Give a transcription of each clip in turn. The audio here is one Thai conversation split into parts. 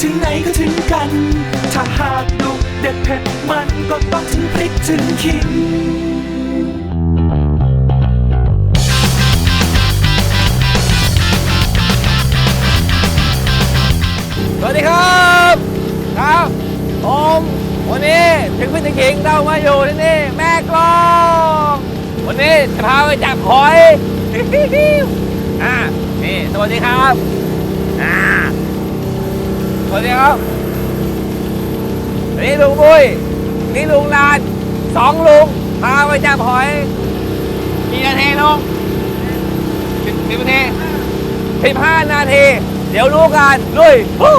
ถึงไหนก็ถึงกัน ถ้าหากดุเด็ดเผ็ดมันก็ต้องถึงพริกถึงขิงสวัสดีครับครับผมวันนี้ถึงพื้นที่ขิงเรามาอยู่ที่นี่แม่กลอง วันนี้จะพาไปจับหอยอ่านี่สวัสดีครับอ่า วัสดีครับ นี่ลุงบุ้ย นี่ลุงลาน สองลุง พาไปจับหอย กี่นาทีลุงสิบนาทีสิบห้านาที เดี๋ยวรู้กันลุยฮู้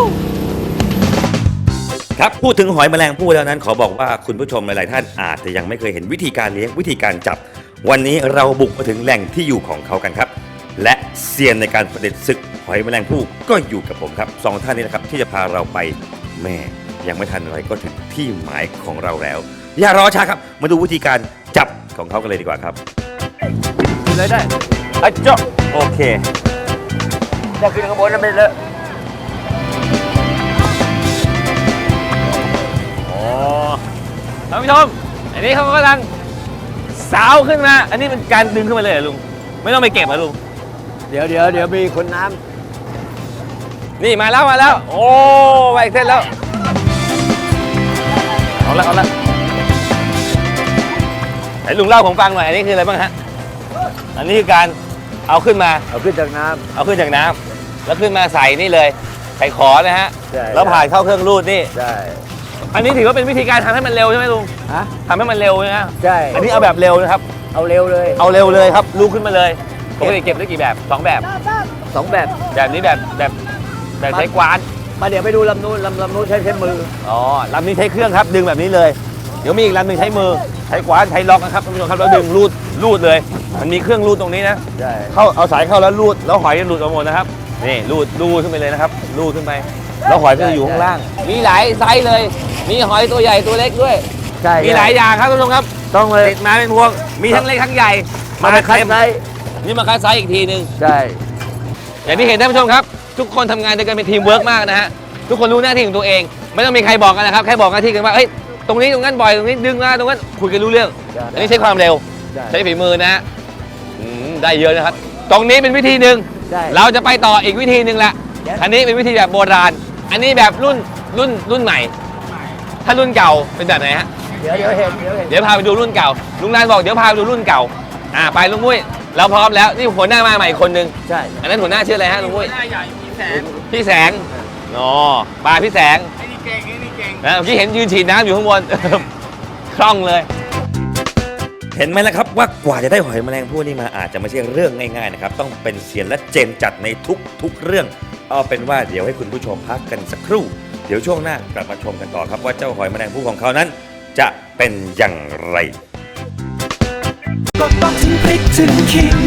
ครับพูดถึงหอยแมลงภู่แล้วนั้น ขอบอกว่าคุณผู้ชมหลาย ๆ ท่านอาจจะยังไม่เคยเห็นวิธีการเลี้ยงวิธีการจับ วันนี้เราบุกมาถึงแหล่งที่อยู่ของเขากันครับ และเซียนในการประดิษฐ์ศึก หอยแมลงภู่ก็อยู่กับผมครับสองท่านนี้นะครับที่จะพาเราไปแม่ยังไม่ทันอะไรก็ถึงที่หมายของเราแล้ว อย่ารอช้าครับ มาดูวิธีการจับของเขากันเลยดีกว่าครับเลยได้อะเจ้าโอเคจะขึ้นข้างบนนั่นไปเลยโอ้ท่านผู้ชมอันนี้เขากำลังสาวขึ้นมา อันนี้เป็นการดึงขึ้นมาเลยเหรอลุง ไม่ต้องไปเก็บเหรอลุง เดี๋ยวเดี๋ยวเดี๋ยวมีคนน้ นี่มาแล้วมาแล้ว โอ้ไปอีกเส้นแล้ว เอาละเอาละไหนลุงเล่าผมฟังหน่อย อันนี้คืออะไรบ้างฮะ อันนี้คือการเอาขึ้นมาำเอาขึ้นจากน้เอาขึ้นจากน้ำแล้วขึ้นมาใส่นี่เลย ใส่ขอนะฮะ ใช่ แล้วผ่านเข้าเครื่องรูดนี่ำใช่ อันนี้ถือว่าเป็นวิธีการทำให้มันเร็วใช่ไหมลุงฮะ ทำให้มันเร็วนะฮะใช่ อันนี้เอาแบบเร็วนะครับ เอาเร็วเลยเอาเร็วเลยครับลูกขึ้นมาเลยปกติเก็บได้กี่แบบสองแบบ สองแบบ แบบนี้แบบแบบ แบบใช้กวาน มาเดี๋ยวไปดูลำนู้นลำลำนู้นใช้ใช้มือ อ๋อลำนี้ใช้เครื่องครับ ดึงแบบนี้เลย เดี๋ยวมีอีกลำหนึ่งใช้มือ ใช้กวาน ใช้ล็อกนะครับท่านผู้ชมครับแล้วดึงรูด รูดเลย มันมีเครื่องรูดตรงนี้นะ ใช่ เข้า เอาสายเข้าแล้วรูด แล้วหอยจะหลุดออกหมดนะครับ นี่ รูด รูดขึ้นไปเลยนะครับ รูดขึ้นไป แล้วหอยก็จะอยู่ข้างล่าง มีหลายไซส์เลย มีหอยตัวใหญ่ตัวเล็กด้วย ใช่ มีหลายอย่างครับท่านผู้ชมครับ ต้องเลยติดมาเป็นพวง มีทั้งเล็กทั้งใหญ่ มาไปคัดเต็มไซส์นี่มาคัดไซส์อีกทีหนึ่งใช่ อย่างที่เห็นท่านผู้ชมครับ ทุกคนทำงานด้วยกันเป็นทีมเวิร์กมากนะฮะทุกคนรู้หน้าที่ของตัวเอง ไม่ต้องมีใครบอกกันนะครับแค่บอกหน้าที่กันว่าเฮ้ยตรงนี้ตรงนั้นบ่อยตรงนี้ดึงมาตรงนั้นคุยกันรู้เรื่อง อันนี้ใช้ความเร็วใช่ใช้ฝีมือนะฮะอืมได้เยอะนะครับ ตรงนี้เป็นวิธีหนึ่งใช่เราจะไปต่ออีกวิธีหนึ่งละ Yes อันนี้เป็นวิธีแบบโบราณ อันนี้แบบรุ่นรุ่นรุ่นใหม่ ถ้ารุ่นเก่าเป็นแบบไหนฮะ เดี๋ยวเดี๋ยวเห็นเดี๋ยวเห็นเดี๋ยวพาไปดูรุ่นเก่า ลุงนานบอกเดี๋ยวพาไปดูรุ่นเก่า อ่าไปลุงมุ้ย เราพร้อมแล้ว นี่หัวหน้ามาใหม่คนหนึ่ง ใช่ อันนั้นหัวหน้าชื่ออะไรฮะลุงมุ้ยหน้าใหญ่มี แสงพี่แสงอ๋อปลาพี่แสงไอ้นี่เก่งไอ้นี่เก่งนะเมื่อกี้เห็นยืนฉีดน้ำอยู่ข้างบน คล่องเลย เห็นไหมล่ะครับว่ากว่าจะได้หอยแมลงภู่นี่มาอาจจะไม่ใช่เรื่องง่ายๆนะครับ ต้องเป็นเซียนและเจนจัดในทุกๆเรื่อง เอาเป็นว่าเดี๋ยวให้คุณผู้ชมพักกันสักครู่ เดี๋ยวช่วงหน้ากลับมาชมกันต่อครับว่าเจ้าหอยแมลงภู่ของเขานั้น จะเป็นอย่างไรก็ต้องถึงพริกถึงขิง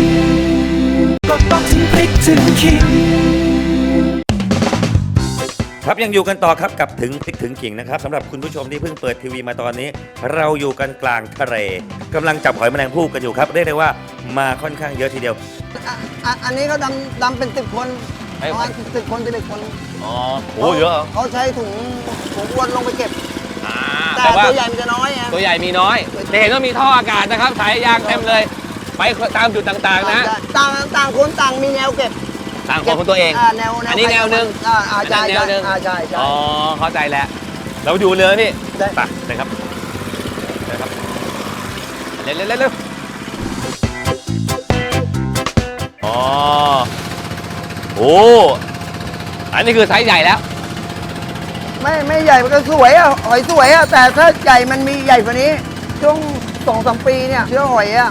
ก็ต้องถึงพริกถึงขิง ครับยังอยู่กันต่อครับกับถึงพริกถึงกิ่งนะครับสำหรับคุณผู้ชมที่เพิ่งเปิดทีวีมาตอนนี้ เราอยู่กันกลางทะเลกำลังจับหอยแมลงภู่กันอยู่ครับเรียกได้ว่ามาค่อนข้างเยอะทีเดียว อะอะอันนี้เขาดำดำเป็นสิบคนไอ้ ประมาณสิบคนสิบเอ็ดคนอ๋อโอ้เยอะเหรอเขาใช้ถุงถุงอ้วนลงไปเก็บ อ่าแต่แต่ว่าตัวใหญ่มันจะน้อยไง ตัวใหญ่มีน้อยจะเห็นว่ามีท่ออากาศนะครับสายยางเต็มเลย ไปตามจุดต่างๆนะ ต่างต่างคนต่างมีแนวเก็บ ต่างคนของตัวเองอ่าแนวแนวอันนี้แนวหนึ่งอ่าอ่าใช่อันนั้นแนวหนึ่ง อ่าใช่ใช่ อ๋อเข้าใจแล้ว เราไปดูเลยพี่ได้ ไปเลยครับเลยครับเร็วเร็วเร็วเร็วอ๋อโอ้อันนี้คือไซส์ใหญ่แล้ว ไม่ไม่ใหญ่มันก็สวยอะหอยสวยอะแต่ถ้าใหญ่มันมีใหญ่กว่านี้ ช่วงสองสามปีเนี่ยเชื้อหอยอะ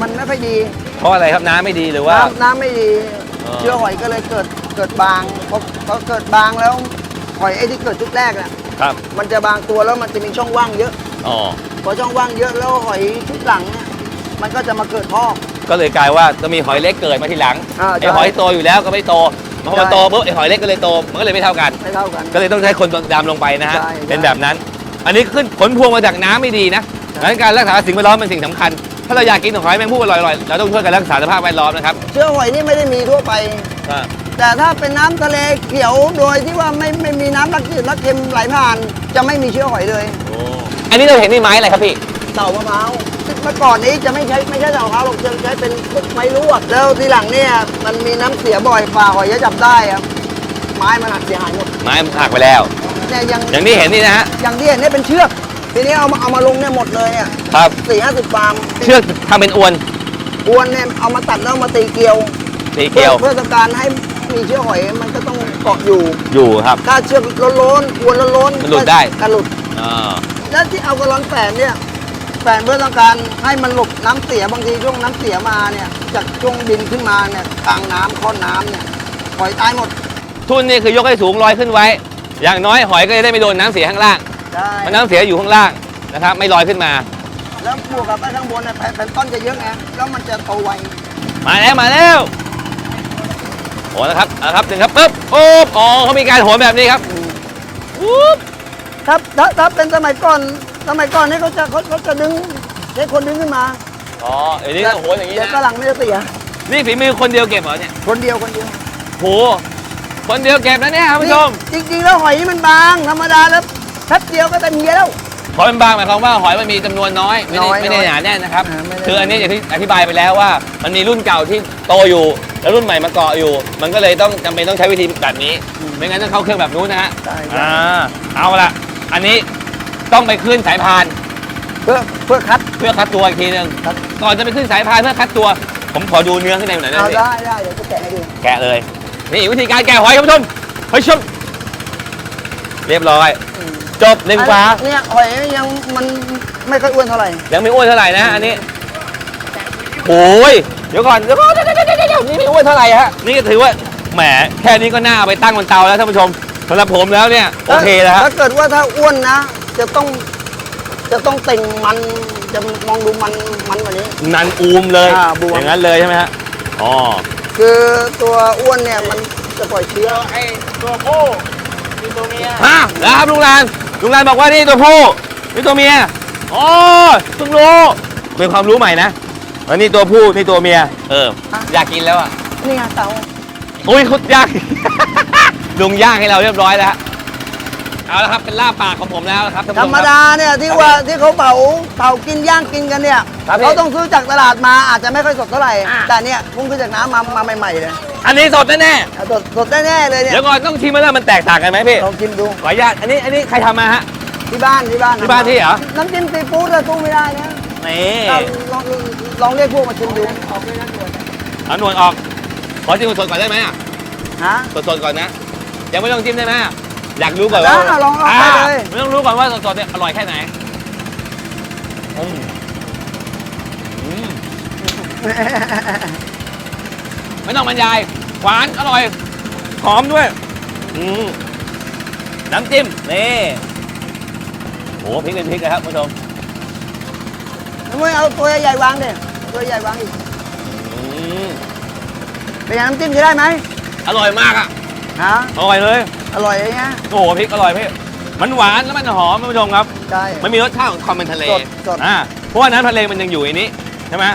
มันไม่ค่อยดีเพราะอะไรครับน้ำไม่ดีหรือว่าน้ำน้ำไม่ดีอ๋อ เชื้อหอยก็เลยเกิดเกิดบางพอพอเกิดบางแล้วหอยไอ้ที่เกิดชุดแรกน่ะครับมันจะบางตัวแล้วมันจะมีช่องว่างเยอะอ๋อพอช่องว่างเยอะแล้วหอยชุดหลังเนี่ยมันก็จะมาเกิดพอก ก็เลยกลายว่าจะมีหอยเล็กเกิดมาทีหลังอ่าใช่ไอ้หอยโตอยู่แล้วก็ไม่โตพอมันใช่โตปุ๊บไอ้หอยเล็กก็เลยโตมันก็เลยไม่เท่ากัน ไม่เท่ากัน ก็เลยต้องใช้คนดำลงไปนะฮะใช่เป็นแบบนั้น อันนี้ขึ้นผลพวงมาจากน้ำไม่ดีนะดังนั้นการรักษาสิ่งแวดล้อมเป็นสิ่งสำคัญ ถ้าเราอยากกินหอยแมงผู้อร่อยๆเราต้องช่วยกันรักษาสภาพแวดล้อมนะครับเชื้อหอยนี่ไม่ได้มีทั่วไปอ่าแต่ถ้าเป็นน้ำทะเลเขียวโดยที่ว่าไม่ไม่มีน้ำรักจืดรักเค็มไหลผ่าน จะไม่มีเชื้อหอยเลย อันนี้เราเห็นนี่ไม้อะไรครับพี่ เต่ามะพร้าวเมื่อก่อนนี้จะไม่ใช้ไม่ใช่เต่ามะพร้าวหรอกจะใช้เป็นพวกไม้ลวก แล้วทีหลังเนี่ยมันมีน้ำเสียบ่อยฝ่าหอยจะจับได้ครับไม้มันหักเสียหายหมดไม้มันหักไปแล้วเนี่ยยังอย่างที่เห็นนี่นะฮะอย่างที่เห็นเนี่ยเป็นเชือก ทีนี้เอามาเอามาลงเนี่ยหมดเลยเนี่ยครับ สี่ห้าสิบฟาร์มเชือกทำเป็นอวนอวนเนี่ยเอามาตัดแล้วเอามาตีเกลียวสีเกลียว เพื่อเพื่อต้องการให้มีเชื้อหอยมันก็ต้องเกาะอยู่ อยู่ครับ ถ้าเชือกล้นๆอวนล้นๆมันหลุดได้ ก็หลุด อ่า แล้วที่เอากระลอนแฝนเนี่ยแฝนเพื่อต้องการให้มันหลบน้ำเสียบางทีช่วงน้ำเสียมาเนี่ยจากช่วงบินขึ้นมาเนี่ยกลางน้ำข้อน้ำเนี่ยหอยตายหมด ทุนนี่คือยกให้สูงลอยขึ้นไว้ อย่างน้อยหอยก็จะได้ไม่โดนน้ำเสียข้างล่าง ได้มันน้ำเสียอยู่ข้างล่างนะครับ ไม่ลอยขึ้นมา แล้วบวกกับไอ้ข้างบนเนี่ยแผ่นแผ่นต้นจะเยอะไงแล้วมันจะโตไวมาแล้วมาแล้วโอ้นะครับเอาครับหนึ่งครับปึ๊บโอ้อ๋อเขามีการโหนแบบนี้ครับปุ๊บถ้าถ้าถ้าเป็นสมัยก่อนสมัยก่อนนี่เขาจะเขาเขาจะดึงใช้คนดึงขึ้นมาอ๋อเดี๋ยวนี้โหนอย่างนี้เดี๋ยวนะกระหลังไม่จะเสียนี่ฝีมือคนเดียวเก็บเหรอเนี่ยคนเดียวคนเดียวโหคนเดียวเก็บนะเนี่ยท่านผู้ชม จริงๆ แล้วหอยมันบางธรรมดาแล้ว แป๊บเดียวก็เต็มเยียแล้วหอยมันบางหมายความว่าหอยมันมีจำนวนน้อย ไม่ได้น้อยไม่ได้น้อยหนาแน่นนะครับ อ่าไม่ได้ คืออันนี้อย่างที่อธิบายไปแล้วว่ามันมีรุ่นเก่าที่โตอยู่ แล้วรุ่นใหม่มาเกาะอยู่ มันก็เลยต้องจำเป็นต้องใช้วิธีแบบนี้ ไม่งั้นต้องเข้าเครื่องแบบนู้นนะฮะใช่ใช่อ่าเอาละอันนี้ต้องไปขึ้นสายพาน เพื่อเพื่อคัด เพื่อคัดตัวอีกทีหนึงครับ ก่อนจะไปขึ้นสายพานเพื่อคัดตัว ผมขอดูเนื้อข้างในหน่อยได้เอาไหมได้ได้เดี๋ยวจะแกะให้ดูแกะเลย นี่วิธีการแกะหอยครับผู้ชมเฮ้ยชมเรียบร้อย จบเล็งฟ้าอันเนี่ยหอยยังมันไม่ค่อยอ้วนเท่าไหร่ ยังไม่อ้วนเท่าไหร่นะอันนี้โอ้ยเดี๋ยวก่อนเดี๋ยวก่อนเดี๋ยวเดี๋ยวเดี๋ยวเดี๋ยวนี่ไม่อ้วนเท่าไหร่ฮะนี่ก็ถือว่าแหมแค่นี้ก็น่าเอาไปตั้งบนเตาแล้วท่านผู้ชมสำหรับผมแล้วเนี่ยโอเคแล้วฮะถ้าเกิดว่าถ้าอ้วนนะ จะต้อง จะต้องเต่งมันจะมองดูมันมันกว่านี้นันอูมเลยอ่าบวมอย่างนั้นเลยใช่ไหมฮะอ๋อคือตัวอ้วนเนี่ยมันจะปล่อยเชื้อไอ้ตัวผู้มีตัวเมียฮะแล้วครับลุงลาน ลุงลานบอกว่านี่ตัวผู้นี่ตัวเมียอ๋อเพิ่งรู้เป็นความรู้ใหม่นะอันนี้ตัวผู้นี่ตัวเมีย เออ อยากกินแล้วอะนี่ไงเตาอุ้ยคุดย่าง ลุงย่างให้เราเรียบร้อยแล้วฮะเอาละครับเป็นลาบปากของผมแล้วนะครับท่านธรผู้ชรมคบดาเนี่ยที่ว่าที่เขาเผาเผากินย่างกินกันเนี่ยครับพี่เขาต้องซื้อจากตลาดมาอาจจะไม่ค่อยสดเท่าไหร่แต่เนี่ยพุ่งขึ้นจากน้ำมามาใหม่ๆเลย อันนี้สดแน่อะสดสดแน่ๆเลยๆเนี่ยเดี๋ยวก่อนต้องชิมมาแล้วมันแตกต่างกันไหมพี่ลองชิมดูขออนุญาตอันนี้อันนี้ใครทำมาฮะ ที่บ้านที่บ้านที่บ้านที่เหรอ น้ำจิ้มซีฟู้ดเราสู้ไม่ได้นะนี่ลองลองลองเรียกพวกมาชิมดูเอาหนวดออก ขอจิ้มสดๆก่อนได้ไหมอะฮะ สดๆก่อนนะยังไม่ต้องจิ้มได้ไหมอะอยากรู้ก่อนว่าได้ลองเอาไปเลยไม่ต้องรู้ก่อนว่าสดๆเนี่ยอร่อยแค่ไหนอืมอืม ไม่ต้องบรรยาย หวานอร่อย หอมด้วย อืมน้ำจิ้ม นี่โหพริกเป็นพริกเลยครับคุณผู้ชมไม่เอาตัวใหญ่ๆวางดิตัวใหญ่วางอีก อืมเป็นไงน้ำจิ้มจะได้ไหมอร่อยมากอะ ฮะอร่อยเลย อร่อยอย่างเงี้ยโอ้โหพริกอร่อยพี่ มันหวานแล้วมันหอมท่านผู้ชมครับ ใช่ มันมีรสชาติของความเป็นทะเลสดสด อ่าเพราะว่าน้ำทะเลมันยังอยู่ในนี้ใช่ไหม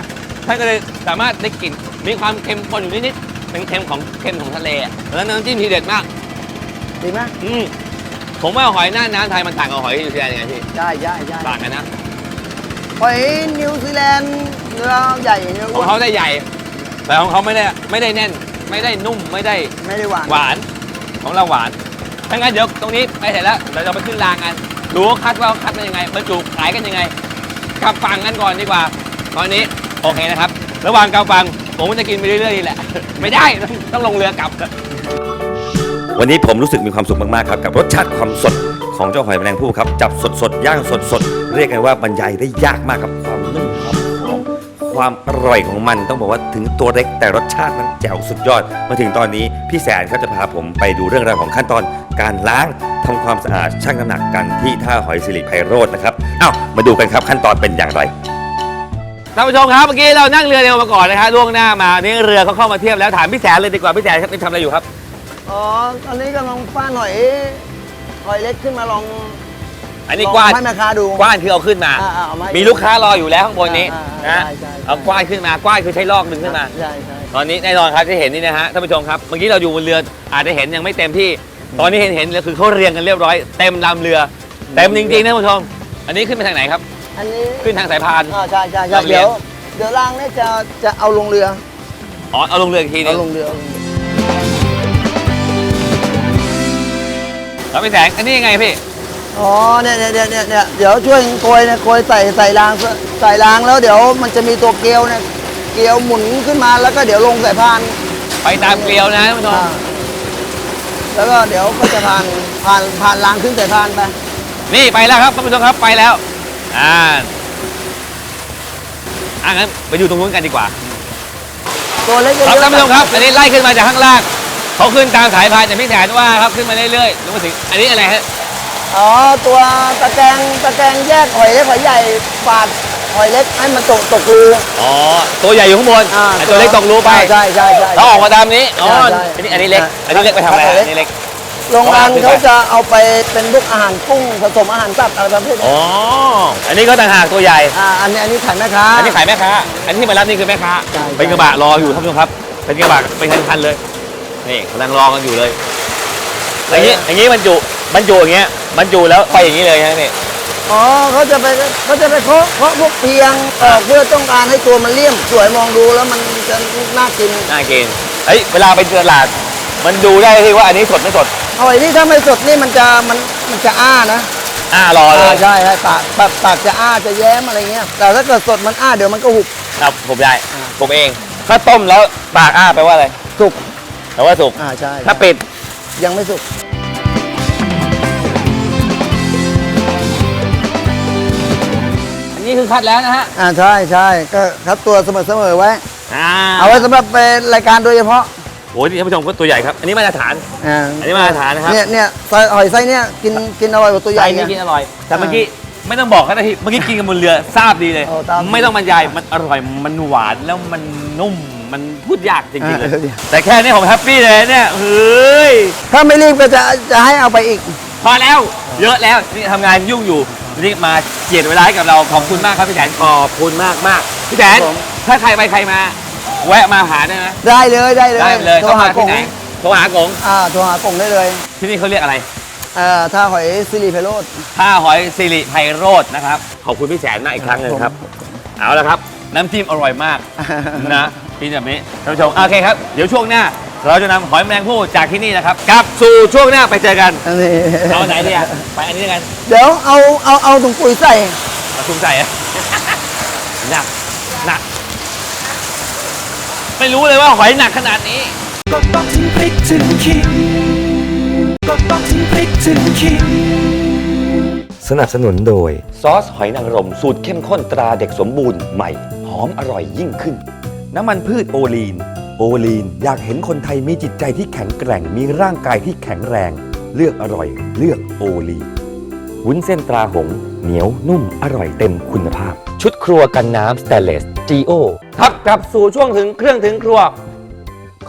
ท่านก็เลยสามารถได้กลิ่น มีความเค็มข้นอยู่นิดๆเป็นเค็มของเค็มของทะเลอะแล้วน้ำจิ้มทีเด็ดมากดีไหมอืมผมว่าหอยหน้าน้ำไทยมันต่างกับหอยนิวซีแลนด์ยังไงพี่ใช่ใช่ใช่ต่างกันนะหอยนิวซีแลนด์เนื้อใหญ่เนื้อขอ้อวงนเขาได้ใหญ่ แต่ของเขาไม่ได้ไม่ได้แน่น ไม่ได้นุ่มไม่ได้ไม่ได้หวานหวานของเราหวานถ้างั้นเดี๋ยวตรงนี้ไปเสร็จแล้วเราจะไปขึ้นรางกันดูว่าคัดว่าคัดเป็นยังไงบรรจุขายกันยังไงกลับฝั่งกันก่อนดีกว่า ตอนนี้โอเคนะครับ ระหว่างกลับฝั่ง ผมก็จะกินไปเรื่อยๆนี่แหละ ไม่ได้ต้องลงเรือกลับ วันนี้ผมรู้สึกมีความสุขมาก ๆ ครับ กับรสชาติความสดของเจ้าหอยแมลงภู่ครับ จับสดสดๆย่างสดสดๆ เรียกไงว่าบรรยายได้ยากมากกับความนุ่มความหอมความอร่อยของมันต้องบอกว่าถึงตัวเล็กแต่รสชาติมันแจ๋วสุดยอด มาถึงตอนนี้พี่แสนเขาจะพาผมไปดูเรื่องราวของขั้นตอนการล้างทำความสะอาดชั่งน้ำหนักกันที่ท่าหอยสิริไพโรจน์นะครับเอ้ามาดูกันครับขั้นตอนเป็นอย่างไร ท่านผู้ชมครับเมื่อกี้เรานั่งเรือเร็วมาก่อนนะครับล่วงหน้ามานี่เรือเขาเข้ามาเทียบแล้วถามพี่แสนเลยดีกว่าพี่แสนครับนี่ทำอะไรอยู่ครับอ๋อตอนนี้กำลังฟ้านหอยหอยเล็กขึ้นมาลองอันนี้ลงกว้านให้แม่ค้าดูกว้านคือเอาขึ้นมาอ่าๆเอาาให้มีลูกค้ารออยู่แล้วข้างบนนี้อ่าๆนะใช่ใช่เอากว้านขึ้นมากว้านคือใช้ลอกดึงขึ้นมาใช่ใช่ใช่ตอนนี้แน่นอนครับที่เห็นนี่นะฮะท่านผู้ชมครับเมื่อกี้เราอยู่บนเรืออาจจะเห็นยังไม่เต็มที่ ตอนนี้เห็นเห็นเลยคือเขาเรียงกันเรียบร้อย เต็มลำเรือเต็มจริงๆนะท่านผู้ชม อันนี้ขึ้นไปทางไหนครับ อันนี้ขึ้นทางสายพาน อ่าใช่ใช่ใช่ลำเลียเดี๋งยวเดี๋ยวล่างเนี่ยจะจะเอาลงเรืออ๋อเอาลงเรืออีกทีนึเอางลงเรือเอาลงเรือแล้วพี่แสงอันนี้ยังไงพี่อ๋อเนี่ยเนี่ยเนี่ยเนี่ยเนี่ยเดี๋ยวช่วยโกยเนี่ยโกยใส่ใส่รางใส่รางแล้วเดี๋ยวมันจะมีตัวเกลียวเนี่ยเกลียวหมุนขึ้นมาแล้วก็เดี๋ยวลงสายพานไปตามเกลียวนะท่านผู้ชมอ่าแล้วก็เดี๋ยวก็จะผ่านผ่านผ่านรางขึ้นสายพานไป นี่ไปแล้วครับท่านผู้ชมครับไปแล้ว อ่าอะงั้นไปดูตรงนู้นกันดีกว่า ตัวเล็กครับเยอะท่านผู้ชมครับ อันนี้ไล่ขึ้นมาจากข้างล่างเขาขึ้นตามสายพานจากพี่แสนว่าครับขึ้นมาเรื่อยๆแล้วมาถึงอันนี้อะไรฮะอ๋อตัวตะแกรงตะแกรงแยกหอยเล็กหอยใหญ่ฝาดหอยเล็กให้มันตกตกรูอ๋อตัวใหญ่อยู่ข้างบนอ่าไอ้ตัวเล็กตกรูไปใช่ใช่ใช่แล้วออกมาตามนี้อ๋อใช่อันใช่นี้อันนี้เล็กอ่าอันนี้เล็กไปทำอะไรครับอันนี้เล็ก โรงงานขึ้นไปเขาจะเอาไปเป็นพวกอาหารกุ้งผสมอาหารสัตว์อะไรประเภทนี้อ๋อ อันนี้ก็ต่างหากตัวใหญ่ อ่าอันนี้อันนี้ขายแม่ค้า อันนี้ขายแม่ค้า อันที่มารับนี่คือแม่ค้า ใช่ เป็นกระบะรออยู่ท่านผู้ชมครับ เป็นกระบะเป็นคันๆเลย นี่กำลังรอกันอยู่เลย อย่างนี้อย่างนี้มันจุมันจุอย่างเงี้ยมันจุแล้วไปอย่างนี้เลยนะนี่ อ๋อเขาจะไปเขาจะไปเคาะเคาะพวกเพียงออกเพื่อต้องการให้ตัวมันเลี่ยม สวยมองดูแล้วมันจะน่ากิน น่ากินเฮ้ย เวลาไปตลาด มันดูได้ที่ว่าอันนี้สดไม่สด หอยที่ถ้าไม่สดนี่มันจะมันมันจะอ้านะอ่ารอเลยอ่าใช่ใช่ปากปากปากจะอ้าจะแย้มอะไรเงี้ย แต่ถ้าเกิดสดมันอ้าเดี๋ยวมันก็หุบ ครับผมได้ อ่า ผมเอง ถ้าต้มแล้วปากอ้าแปลว่าอะไรสุกแปลว่าสุก อ่าใช่ถ้าปิด ยังไม่สุกอันนี้คือคัดแล้วนะฮะ อ่าใช่ใช่ก็คัดตัวเสมอเสมอๆไว้ อ่าเอาไว้สำหรับเป็นรายการโดยเฉพาะ โอ้ยนี่ท่านผู้ชมก็ตัวใหญ่ครับ อันนี้มาตรฐาน อ่าอันนี้มาตรฐานนะครับเนี่ยเนี่ยไส้หอยไส้เนี่ยกินกินอร่อยกว่าตัวใหญ่ไส้นี่ไงกินอร่อย แต่เมื่อกี้ไม่ต้องบอกก็ได้ที่เมื่อกี้กินกันบนเรือทราบดีเลย โอ้ตามไม่ต้องบรรยาย มันอร่อย มันหวาน แล้วมันนุ่ม มันพูดยากจริงๆเลย อ่าเออแต่แค่นี้ผมแฮปปี้เลยเนี่ยเฮ้ย ถ้าไม่รีบก็จะจะให้เอาไปอีก พอแล้วเยอะแล้วนี่ทำงานยุ่งอยู่นี่มาเจียดเวลาให้กับเราขอบคุณมากครับพี่แสนขอบคุณมากมากๆพี่แสนครับผม ถ้าใครไปใครมา แวะมาหาได้ไหมได้เลยได้เลยได้เลยโทรต้องหามาที่ไหนกงโทรหากงอ่าโทรหากงได้เลยที่นี่เขาเรียกอะไรอ่าถ้าหอยซิริไพโรดท่าหอยสิริไพโรจน์นะครับขอบคุณพี่แสนมากอีกครั้งหนึงครับ เอาละครับ น้ำจิ้มอร่อยมากนะกินแบบนี้ท่านผู้ชมโอเคครับเดี๋ยวช่วงหน้า เราจะนำหอยแมลงภู่จากที่นี่นะครับกลับสู่ช่วงหน้าไปเจอกันอันนี้เอาไหนดีอะไปอันนี้กันเดี๋ยวเอาเอาเอาถุงปุ๋ยใส่มาทุ่มใส่อะ หนักหนัก ไม่รู้เลยว่าหอยหนักขนาดนี้ก็ต้องถึงพริกถึงขิงก็ต้องถึงพริกถึงขิงสนับสนุนโดย ซอสหอยนางรมสูตรเข้มข้นตราเด็กสมบูรณ์ใหม่ หอมอร่อยยิ่งขึ้น น้ำมันพืชโอลีน โอลีนอยากเห็นคนไทยมีจิตใจที่แข็งแกร่งมีร่างกายที่แข็งแรง เลือกอร่อย เลือกโอลีน วุ้นเส้นตราหง เหนียวนุ่มอร่อยเต็มคุณภาพ ชุดครัวกันน้ำสเตเลส GO ครับกลับสู่ช่วงถึงเครื่องถึงครัว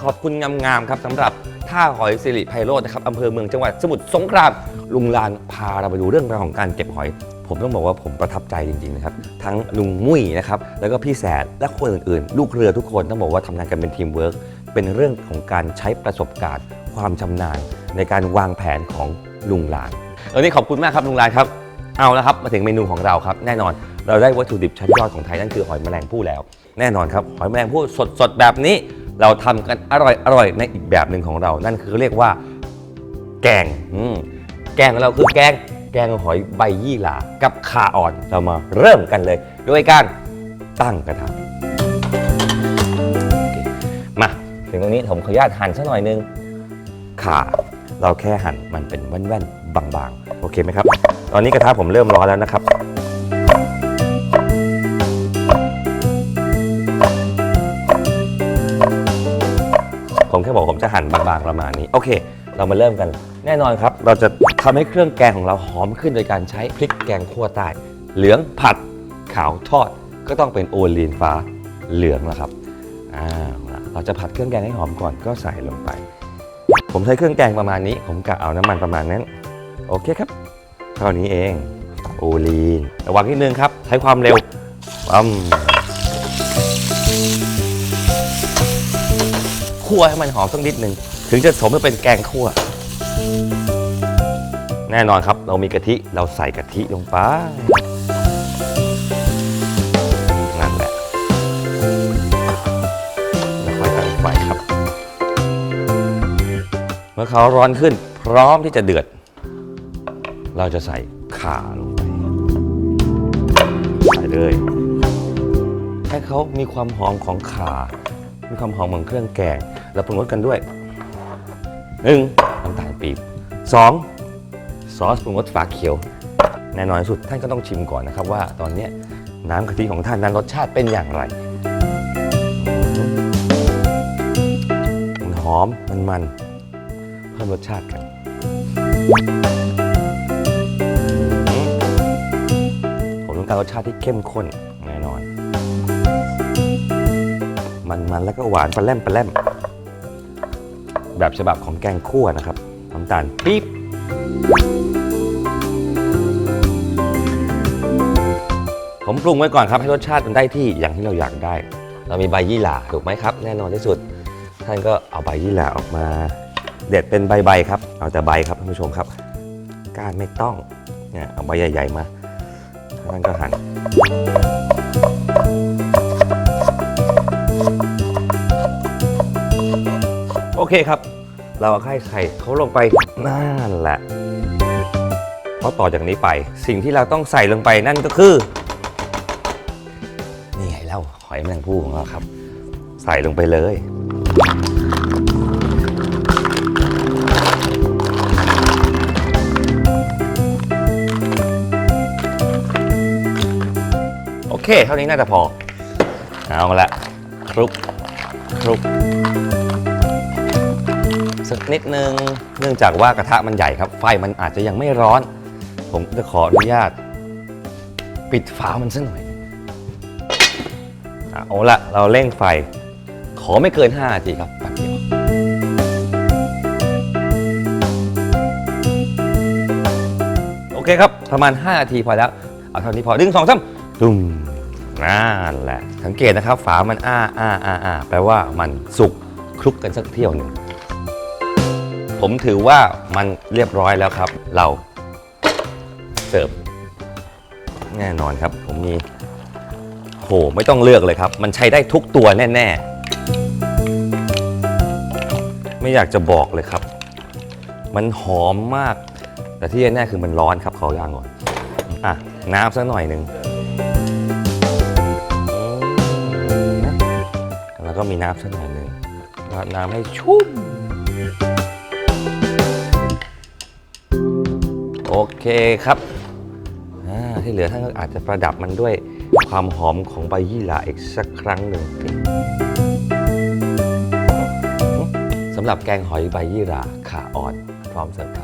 ขอบคุณงามๆครับสำหรับท่าหอยสิริไพโรจน์นะครับอำเภอเมืองจังหวัดสมุทรสงครามลุงลานพาเราไปดูเรื่องราวของการเก็บหอย ผมต้องบอกว่าผมประทับใจจริงๆนะครับทั้งลุงมุ้ยนะครับแล้วก็พี่แสดและคนอื่นๆ ลูกเรือทุกคนต้องบอกว่าทำงานกันเป็นทีมเวิร์กเป็นเรื่องของการใช้ประสบการณ์ ความชำนาญ ในการวางแผนของลุงลาน วันนี้ขอบคุณมากครับลุงลานครับ เอาละครับมาถึงเมนูของเราครับ แน่นอนเราได้วัตถุดิบชั้นยอดของไทยนั่นคือหอยแมลงภู่แล้ว แน่นอนครับหอยแมลงภู่สดๆแบบนี้ เราทำกันอร่อยอร่อยในอีกแบบหนึ่งของเรา นั่นคือเรียกว่า แกงอืมแกงของเราคือแกงแกงหอยใบยี่หร่ากับขาอ่อนเรามาเริ่มกันเลย ด้วยการตั้งกระทะมาถึงตรงนี้ผมขออนุญาตหั่นสักหน่อยนึงขา เราแค่หั่นมันเป็นแว่นๆบางๆ โอเคไหมครับ ตอนนี้กระทะผมเริ่มร้อนแล้วนะครับผมแค่บอกผมจะหั่นบางๆประมาณนี้ โอเค เรามาเริ่มกัน แน่นอนครับ เราจะทำให้เครื่องแกงของเราหอมขึ้นโดยการใช้พริกแกงคั่วใต้ เหลืองผัดขาวทอด ก็ต้องเป็นโอลีนฟ้าเหลืองแล้วครับอ่าเราจะผัดเครื่องแกงให้หอมก่อนก็ใส่ลงไป ผมใช้เครื่องแกงประมาณนี้ ผมกะเอาน้ำมันประมาณนั้น โอเคครับเท่านี้เอง โอลีน ระวังนิดนึงครับ ใช้ความเร็วปั๊มคั่วให้มันหอมสักนิดนึง ถึงจะสมกับเป็นแกงคั่ว แน่นอนครับ เรามีกะทิ เราใส่กะทิลงไป เมื่อเขาร้อนขึ้นพร้อมที่จะเดือด เราจะใส่ข่าลงไปใส่เลยให้เขามีความหอมของข่ามีความหอมของเครื่องแกง แล้วปรุงรสกันด้วยหนึ่งน้ำตาลปี๊บสองซอสปรุงรสฝาเขียว แน่นอนสุดท่านก็ต้องชิมก่อนนะครับว่าตอนนี้น้ำกะทิของท่านนั้นรสชาติเป็นอย่างไรมันหอมมันมัน เพิ่มรสชาติกัน ผมต้องการรสชาติที่เข้มข้นแน่นอน มันมันแล้วก็หวานปลาแล่มปลาแล่มแบบฉบับของแกงคั่วนะครับน้ำตาลปี๊บผมปรุงไว้ก่อนครับให้รสชาติมันได้ที่อย่างที่เราอยากได้ เรามีใบยี่หร่าถูกไหมครับ แน่นอนที่สุด ท่านก็เอาใบยี่หร่าออกมา เด็ดเป็นใบๆครับ เอาแต่ใบครับท่านผู้ชมครับ ก้านไม่ต้องเนี่ยเอาใบใหญ่ ๆ มาท่านก็หั่นโอเคครับ เราเอาไข่ไข่เขาลงไปนั่นแหละเพราะต่อจากนี้ไป สิ่งที่เราต้องใส่ลงไปนั่นก็คือ นี่ไงเล่าหอยแมลงภู่ของเราครับ ใส่ลงไปเลย เค เท่านี้น่าจะพอ เอาละคลุกคลุกสักนิดนึง เนื่องจากว่ากระทะมันใหญ่ครับ ไฟมันอาจจะยังไม่ร้อน ผมจะขออนุญาต ปิดฝามันสักหน่อยเอาละเราเร่งไฟ ขอไม่เกิน 5 นาทีครับแป๊บเดียวโอเคครับ ประมาณ 5 นาทีพอแล้ว เอาเท่านี้พอดึงสองสามตุ้ม นั่นแหละสังเกตนะครับ ฝามันอ้าอ้าอ้าอ้าแปลว่ามันสุกคลุกกันสักเที่ยวหนึ่งผมถือว่ามันเรียบร้อยแล้วครับ เราเสิร์ฟแน่นอนครับ ผมมีโหไม่ต้องเลือกเลยครับ มันใช้ได้ทุกตัวแน่ ๆ ไม่อยากจะบอกเลยครับ มันหอมมาก แต่ที่แน่ๆคือมันร้อนครับขอย่างก่อนอะน้ำสักหน่อยหนึ่ง แล้วก็มีน้ำสักหน่อยหนึ่งราดน้ำให้ชุ่ม โอเคครับ ที่เหลือท่านก็อาจจะประดับมันด้วยความหอมของใบยี่หร่าอีกสักครั้งหนึ่งสำหรับแกงหอยใบยี่หร่าขาอ่อนพร้อมเสิร์ฟครับ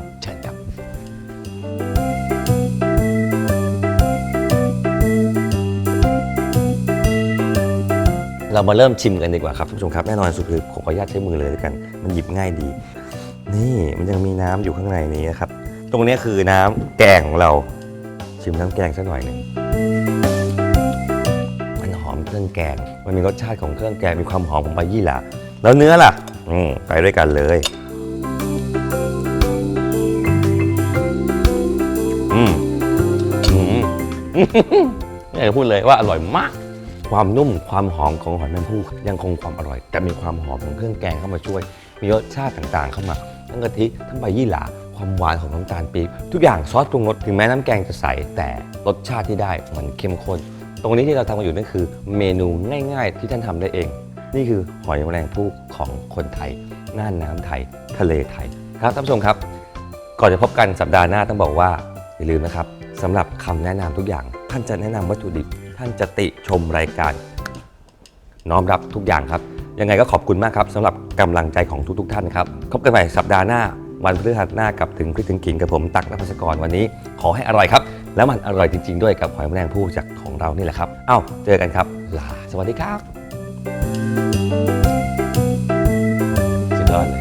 เรามาเริ่มชิมกันดีกว่าครับท่านผู้ชมครับแน่นอนสุดคือผมขออนุญาตใช้มือเลยด้วกัน มันหยิบง่ายดี นี่มันยังมีน้ำอยู่ข้างในนี้นะครับ ตรงนี้คือน้ำแกงของเราชิมน้ำแกงสักหน่อยหนึ่งมันหอมเครื่องแกง มันมีรสชาติของเครื่องแกงมีความหอมของใบยี่หร่าแล้วเนื้อล่ะอืมไปด้วยกันเลยอืมอืมไม่อยากจะพูดเลยว่าอร่อยมาก ความนุ่มความหอมของหอยแมงภู่ยังคงความอร่อย แต่มีความหอมของเครื่องแกงเข้ามาช่วย มีรสชาติต่างๆ เข้ามา ทั้งกะทิทั้งใบยี่หร่าความหวานของน้ำตาลปี๊บทุกอย่างซอสปรุงรสถึงแม้น้ำแกงจะใสแต่รสชาติที่ได้มันเข้มข้น ตรงนี้ที่เราทำกันอยู่นั่นคือ เมนูง่าย ๆ ที่ท่านทำได้เอง นี่คือหอยแมลงภู่ของคนไทยน่านน้ำไทย ทะเลไทยครับท่านผู้ชมครับ ก่อนจะพบกันสัปดาห์หน้าต้องบอกว่าอย่าลืมนะครับสำหรับคำแนะนำทุกอย่าง ท่านจะแนะนำวัตถุดิบ ท่านจติชมรายการ น้อมรับทุกอย่างครับ ยังไงก็ขอบคุณมากครับสำหรับกำลังใจของทุก ๆ ท่านครับพบกันใหม่สัปดาห์หน้า วันพฤหัสหน้ากับถึงคริกถึงกิงกับผมตักนภัสกรวันนี้ ขอให้อร่อยครับ แล้วมันอร่อยจริง ๆ ด้วยกับหอยแมลงภู่จากของเรานี่แหละครับเอ้าเจอกันครับลาสวัสดีครับสุดยอดเลย